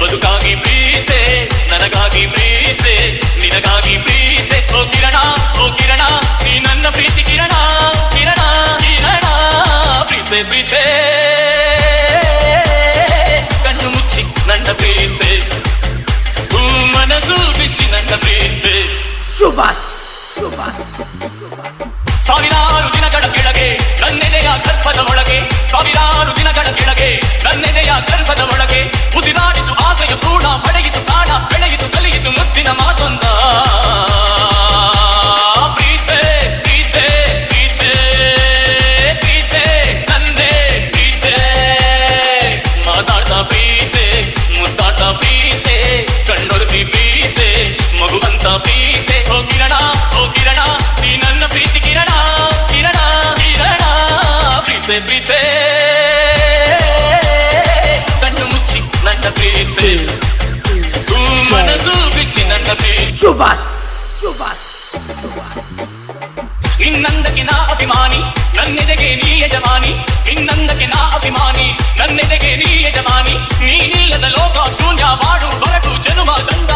ಬದುಕಾಗಿ ಪ್ರೀತೆ ನನಗಾಗಿ ಪ್ರೀತೆ ನಿನಗಾಗಿ ಪ್ರೀತೆ. ಓ ಕಿರಣ ಓ ಕಿರಣ ನೀ ನನ್ನ ಪ್ರೀತಿ ಕಿರಣ ಕಿರಣ ಕಿರಣ ಪ್ರೀತೆ ಪ್ರೀತೆ. ಕಣ್ಣು ಮುಚ್ಚಿ ನನ್ನ ಪ್ರೀತೆ. ಹೂ ಮನಸ್ಸು ಬಿಚ್ಚಿ ನನ್ನ ಪ್ರೀತೆ. ಸುಭಾಷ್ ಸುಭಾಷ್ ಸಾವಿರಾರು ದಿನಗಳ ಕೆಳಗೆ ನನ್ನೆದೆಯ ಗರ್ಭದ ಒಳಗೆ ಮಗುವಂತ ಪ್ರೀತೆ ಓ ಕಿರಣ ಓ ಕಿರಣ ನೀ ನನ್ನ ಪ್ರೀತಿ ಕಿರಣ ಕಿರಣ ಕಿರಣ ಪ್ರೀತೆ ಪ್ರೀತೆ ಕಣ್ಣು ಮುಚ್ಚಿ ನನ್ನ ಪ್ರೀತೆ ಹೂ ಮನಸ್ಸು ಬಿಚ್ಚಿ ನನ್ನ ಪ್ರೀತಿ ಸುಭಾಷ್ ಸುಭಾಷ್ ನಿನ್ನಂದಕ್ಕೆ ನಾ ಅಭಿಮಾನಿ ನನ್ನೆದೆಗೆ ನೀ ಯಜಮಾನಿ ನಿನ್ನಂದಕ್ಕೆ ನಾ ಅಭಿಮಾನಿ ನನ್ನೆದೆಗೆ ನೀ ಯಜಮಾನಿ ನೀನಿಲ್ಲದ ಲೋಕ ಶೂನ್ಯ ಮಾಡು ಹೊರಟು ಜನುಮ ತಂದ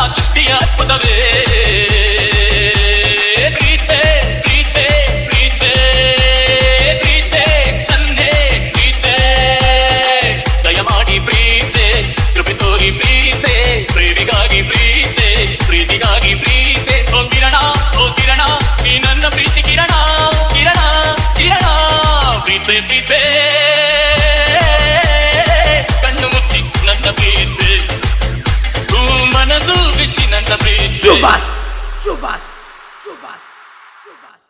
కన్ను ముచ్చినంత ప్రీతి. మనసు విచ్చినంత ప్రీతి. సుభాష్ సుభాష్ సుభాష్ సుభాష్ సుభాష్.